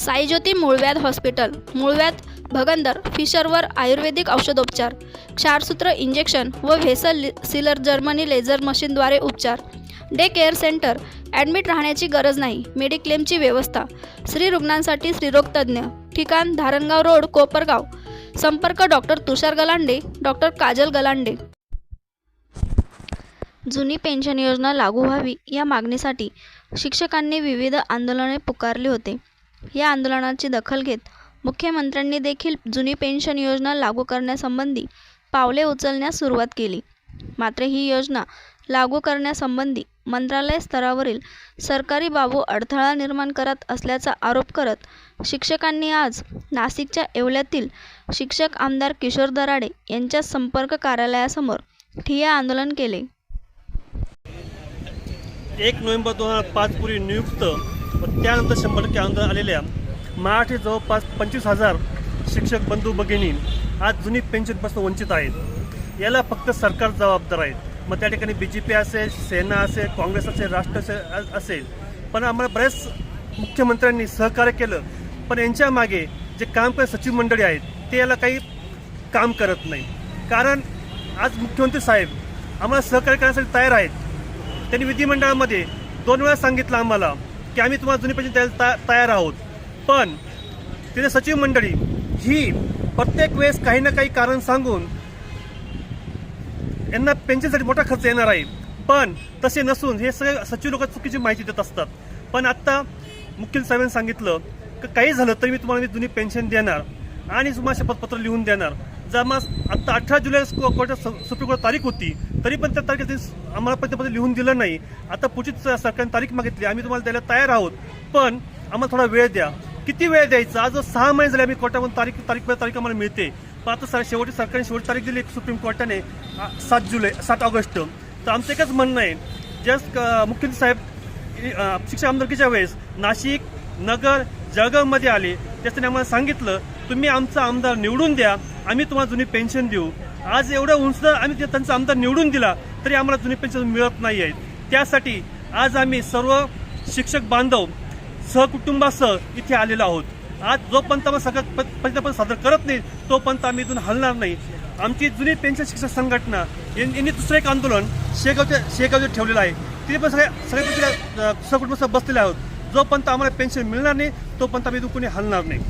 साईज्योती मूळव्याध हॉस्पिटल मूळव्याध भगंदर फिशरवर आयुर्वेदिक औषधोपचार क्षारसूत्र इंजेक्शन व व्हेसल सिलर जर्मनी लेझर मशीनद्वारे उपचार. डे केअर सेंटर ॲडमिट राहण्याची गरज नाही मेडिक्लेमची व्यवस्था. स्त्री रुग्णांसाठी स्त्रीरोगतज्ञ ठिकाण धारणगाव रोड कोपरगाव. संपर्क डॉक्टर तुषार गलांडे डॉक्टर काजल गलांडे. जुनी पेन्शन योजना लागू व्हावी या मागणीसाठी शिक्षकांनी विविध आंदोलने पुकारली होते. या आंदोलनाची दखल घेत मुख्यमंत्र्यांनी देखील जुनी पेन्शन योजना लागू करण्यासंबंधी पावले उचलण्यास सुरुवात केली. मात्र ही योजना लागू करण्यासंबंधी मंत्रालय स्तरावरील सरकारी बाबू अडथळा निर्माण करत असल्याचा आरोप करत शिक्षकांनी आज नाशिकच्या येवल्यातील शिक्षक आमदार किशोर दराडे यांच्या संपर्क कार्यालयासमोर ठिय्या आंदोलन केले. एक नोव्हेंबर दोन हजार पाचपूर्वी नियुक्त व त्यानंतर शंभर टक्के आंदोलन आलेल्या मराठी जवळपास पंचवीस हजार शिक्षक बंधू भगिनी आज जुनी पेन्शनपासून वंचित आहेत. याला फक्त सरकार जबाबदार आहेत. मग त्या ठिकाणी बी जे पी असेल सेना असेल काँग्रेस असेल राष्ट्र असेल असेल. पण आम्हाला बऱ्याच मुख्यमंत्र्यांनी सहकार्य केलं. पण यांच्या मागे जे काम करणारे सचिव मंडळी आहेत ते याला काही काम करत नाही. कारण आज मुख्यमंत्री साहेब आम्हाला सहकार्य करण्यासाठी तयार आहेत. त्यांनी विधिमंडळामध्ये दोन वेळा सांगितलं आम्हाला की आम्ही तुम्हाला जुनी पेन्शन द्यायला तयार आहोत. पण तिथे सचिव मंडळी ही प्रत्येक वेळेस काही ना काही कारण सांगून यांना पेन्शनसाठी मोठा खर्च येणार आहे. पण तसे नसून हे सगळे सचिव लोक चुकीची माहिती देत असतात. पण आत्ता मुख्य साहेबांनी सांगितलं की काही झालं तरी मी तुम्हाला मी जुनी पेन्शन देणार आणि तुम्हाला शपथपत्र लिहून देणार. जमा मग आत्ता अठरा जुलै कोर्टात सु- सुप्रीम कोर्ट तारीख होती तरी पण त्या तारखेत आम्हाला पत्रपत्र लिहून दिलं नाही. आता पुढची सरकारने तारीख मागितली आम्ही तुम्हाला द्यायला तयार आहोत. पण आम्हाला थोडा वेळ द्या. किती वेळ द्यायचा? आज सहा महिने झाले आम्ही कोर्टामधून तारीख तारीख तारीख आम्हाला मिळते. पण आता सर शेवटी सरकारने शेवटी तारीख दिली सुप्रीम कोर्टाने सात जुलै सात ऑगस्ट. तर आमचं एकच म्हणणं आहे जस्ट मुख्यमंत्री साहेब अ, शिक्षक आमदारकीच्या वेळेस नाशिक नगर जळगावमध्ये आले. त्याच्याने आम्हाला सांगितलं तुम्ही आमचा आमदार निवडून द्या आम्ही तुम्हाला जुनी पेन्शन देऊ. आज एवढं उंच आम्ही ते- त्यांचा आमदार निवडून दिला तरी आम्हाला जुनी पेन्शन मिळत नाही आहे त्यासाठी आज आम्ही सर्व शिक्षक बांधव सहकुटुंबासह इथे आलेलो आहोत. आज जोपर्यंत आम्ही सगळं पंतप्रधान सादर करत नाही तोपर्यंत आम्ही इथून हलणार नाही. आमची जुनी पेन्शन शिक्षक संघटना यांनी दुसरं एक आंदोलन शेगावच्या शेगावचे ठेवलेलं आहे. तिथे पण सगळ्या सगळ्या सहकुटुंबासह बसलेले आहोत. जोपर्यंत आम्हाला पेन्शन मिळणार नाही तोपर्यंत आम्ही इथून हलणार नाही.